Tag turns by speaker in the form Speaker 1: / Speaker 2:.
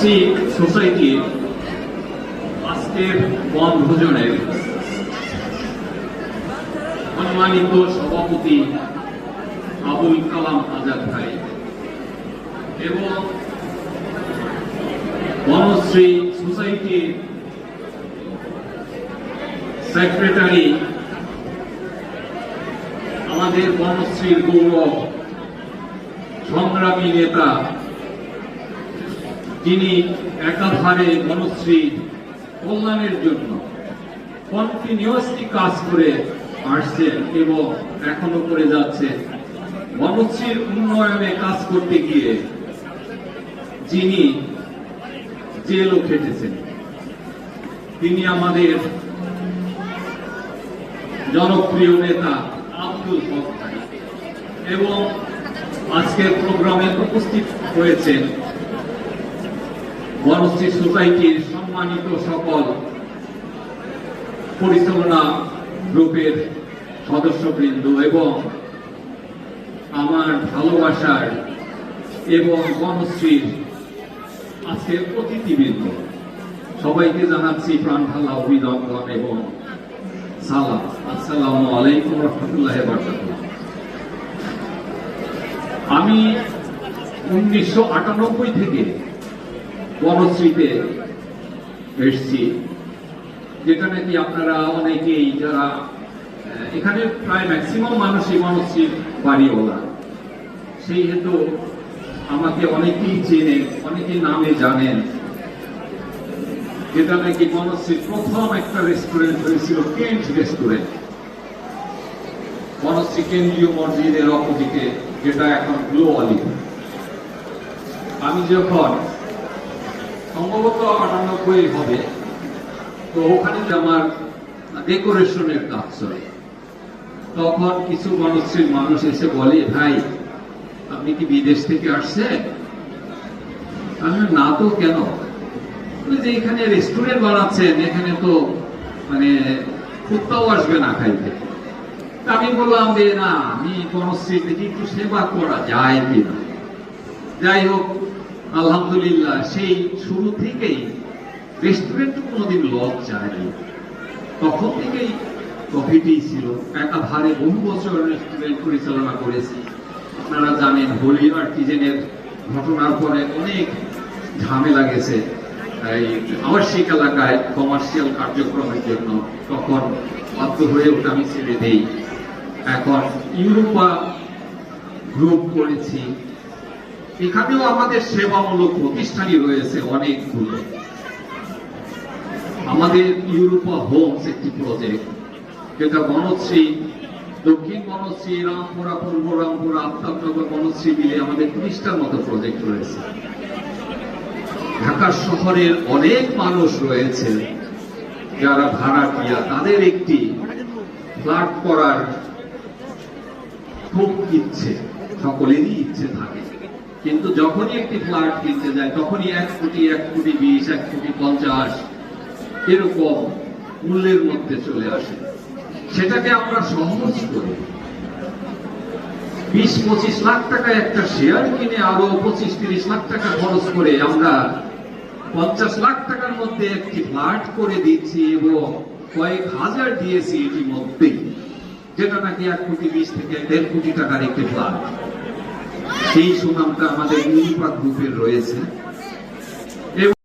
Speaker 1: বনশ্রী সোসাইটির আজকের বনভোজনের সম্মানিত সভাপতি আবুল কালাম আজাদ ভাই এবং বনশ্রী সোসাইটির সেক্রেটারি আমাদের বনশ্রীর গৌরব, সংগ্রামী নেতা যিনি একাধারে বনশ্রী কল্যাণের জন্য কন্টিনিউয়াসলি কাজ করে আসছেন এবং এখনও করে যাচ্ছে বনশ্রীর উন্নয়নে কাজ করতে গিয়ে যিনি জেলও খেটেছেন। তিনি আমাদের জনপ্রিয় নেতা আব্দুল হক এবং আজকের প্রোগ্রামে উপস্থিত হয়েছেন বনশ্রী সোসাইটির সম্মানিত সকল পরিচালনা গ্রুপের সদস্যবৃন্দ এবং আমার ভালোবাসার এবং বনশ্রীর আজকের অতিথিবৃন্দ, সবাইকে জানাচ্ছি প্রাণ ঢালা অভিনন্দন এবং সালাম। আসসালামু আলাইকুম রহমতুল্লাহ আমি উনিশশো আটানব্বই থেকে বনশ্রীতে এসছি যেটা নাকি আপনারা অনেকেই যারা এখানে প্রায় ম্যাক্সিমাম মানুষই বনশ্রীর বাড়িওয়ালা। সেই হেতু আমাকে অনেকেই চেনে, অনেকেই নামে জানেন। যেটা নাকি বনশ্রীর প্রথম একটা রেস্টুরেন্ট হয়েছিল কেন্ট রেস্টুরেন্ট বনশ্রী কেন্দ্রীয় মসজিদের অপোজিটে, যেটা এখন গ্লোয়ালি আমি যখন সম্ভবত আটানব্বই হবে। তো ওখানে আমার ডেকোরেশনের কাজ চলে। তখন কিছু বনশ্রীর মানুষ এসে বলে, ভাই, আপনি কি বিদেশ থেকে আসছেন? আমি না তো, কেন? যে, এখানে রেস্টুরেন্ট বানাচ্ছেন, এখানে তো মানে কুত্তাও আসবে না খাইতে। আমি বললাম যে, না, আমি বনশ্রী দেখি একটু সেবা করা যায় কিনা? যাই হোক আলহামদুলিল্লাহ, সেই শুরু থেকেই রেস্টুরেন্ট কোনোদিন লস যায়নি তখন থেকেই প্রফিটই ছিল। একাধারে বহু বছর রেস্টুরেন্ট পরিচালনা করেছি। আপনারা জানেন হোলি আর্টিজেনের ঘটনার পরে অনেক ঝামেলা গেছে। এই আবাসিক এলাকায় কমার্শিয়াল কার্যক্রমের জন্য তখন বাধ্য হয়ে ওটা আমি ছেড়ে দিই। এখন ইউরোপা গ্রুপ করেছি। এখানেও আমাদের সেবামূলক প্রতিষ্ঠানই রয়েছে অনেকগুলো। আমাদের ইউরোপা হোমস একটি প্রজেক্ট। যেটা বনশ্রী, দক্ষিণ বনশ্রী, রামপুরা, পূর্ব রামপুরা, আফতাবনগর, বনশ্রী মিলে আমাদের ত্রিশটার মতো প্রজেক্ট রয়েছে। ঢাকা শহরের অনেক মানুষ রয়েছে যারা ভাড়াটিয়া তাদের একটি ফ্ল্যাট করার খুব ইচ্ছে, সকলেরই ইচ্ছে থাকে। কিন্তু যখনই একটি ফ্ল্যাট কিনতে যায়, তখনই এক কোটি এক কোটি বিশ, এক কোটি পঞ্চাশ এরকম মূল্যের মধ্যে চলে আসে। সেটাকে আমরা সহজ করি। বিশ, পঁচিশ লাখ টাকা একটা শেয়ার কিনে আরও পঁচিশ, তিরিশ লাখ টাকা খরচ করে আমরা পঞ্চাশ লাখ টাকার মধ্যে একটি ফ্ল্যাট করে দিচ্ছি এবং কয়েক হাজার দিয়েছি ইতিমধ্যেই, যেটা নাকি এক কোটি বিশ থেকে দেড় কোটি টাকার একটি ফ্ল্যাট। সেই সুনামটা আমাদের ইউনিপাক গ্রুপের রয়েছে।